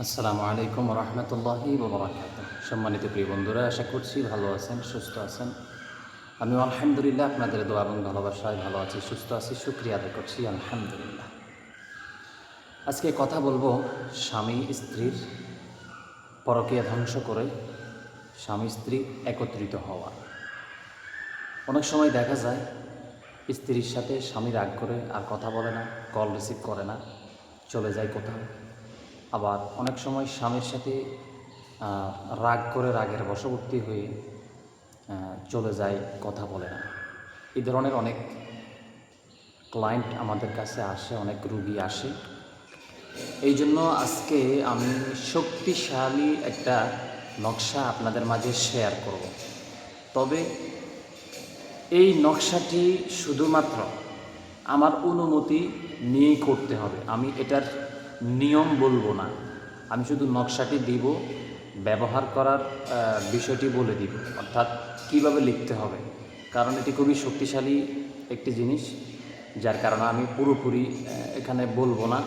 আসসালামু আলাইকুম রহমতুল্লাহি ববরাকাত সম্মানিত প্রিয় বন্ধুরা, আশা করছি ভালো আছেন, সুস্থ আছেন। আমি আলহামদুলিল্লাহ আপনাদের দোয়া এবং ভালোবাসায় ভালো আছি, সুস্থ আছি, শুক্রিয়া আদায় করছি, আলহামদুলিল্লাহ। আজকে কথা বলব স্বামী স্ত্রীর পরকীয়া ধ্বংস করে স্বামী স্ত্রী একত্রিত হওয়া। অনেক সময় দেখা যায়, স্ত্রীর সাথে স্বামী রাগ করে আর কথা বলে না, কল রিসিভ করে না, চলে যায় কোথাও। আবার অনেক সময় স্বামীর সাথে রাগ করে রাগের বশবর্তী হয়ে চলে যায়, কথা বলে না। এই ধরনের অনেক ক্লায়েন্ট আমাদের কাছে আসে, অনেক রুগী আসে। এই জন্য আজকে আমি শক্তিশালী একটা নকশা আপনাদের মাঝে শেয়ার করব। তবে এই নকশাটি শুধুমাত্র আমার অনুমতি নিয়েই করতে হবে। আমি এটার নিয়ম বলব না। আমি শুধু নকশাটি দিব, ব্যবহার করার বিষয়টি বলে দিব। অর্থাৎ কীভাবে লিখতে হবে? কারণ এটি খুবই শক্তিশালী একটি জিনিস, যার কারণে আমি পুরোপুরি এখানে বলব না।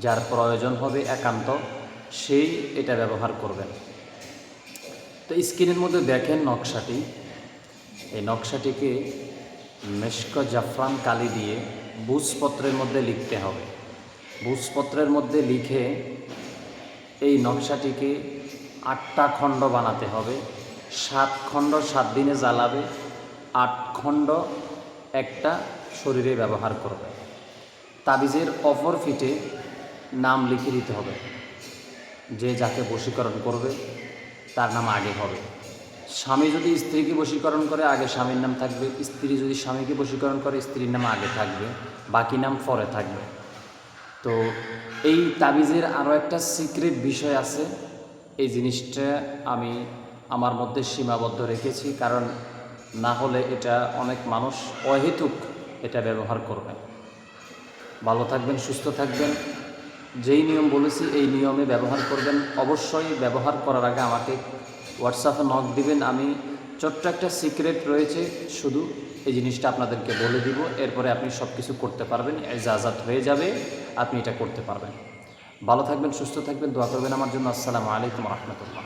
যার প্রয়োজন হবে একান্ত, সেই এটা ব্যবহার করবেন। তো স্ক্রিনের মধ্যে দেখেন নকশাটি। এই নকশাটিকে মেশক জাফরান কালি দিয়ে বুঝপত্রের মধ্যে লিখতে হবে। বুঝপত্রের মধ্যে লিখে এই নকশাটিকে আটটা খণ্ড বানাতে হবে। সাত খণ্ড সাত দিনে জ্বালাবে, আট খণ্ড একটা শরীরে ব্যবহার করবে। তাবিজের অপর ফিটে নাম লিখে দিতে হবে। যে যাকে বশীকরণ করবে, তার নাম আগে হবে। স্বামী যদি স্ত্রীকে বশীকরণ করে, আগে স্বামীর নাম থাকবে। স্ত্রী যদি স্বামীকে বশীকরণ করে, স্ত্রীর নাম আগে থাকবে। বাকি নাম পরে থাকবে। তো এই তাবিজের আরও একটা সিক্রেট বিষয় আছে। এই জিনিসটা আমি আমার মধ্যে সীমাবদ্ধ রেখেছি, কারণ না হলে এটা অনেক মানুষ অহেতুক এটা ব্যবহার করবে। ভালো থাকবেন, সুস্থ থাকবেন। যেই নিয়ম বলেছি, এই নিয়মে ব্যবহার করবেন। অবশ্যই ব্যবহার করার আগে আমাকে হোয়াটসঅ্যাপে নক দিবেন। আমি ছোট্ট একটা সিক্রেট রয়েছে, শুধু এই জিনিসটা আপনাদেরকে বলে দিব, এরপরে আপনি সব কিছু করতে পারবেন, এজাজাত হয়ে যাবে, আপনি এটা করতে পারবেন। ভালো থাকবেন, সুস্থ থাকবেন, দোয়া করবেন আমার জন্য, আসসালামু আলাইকুম রহমতুল্লাহ।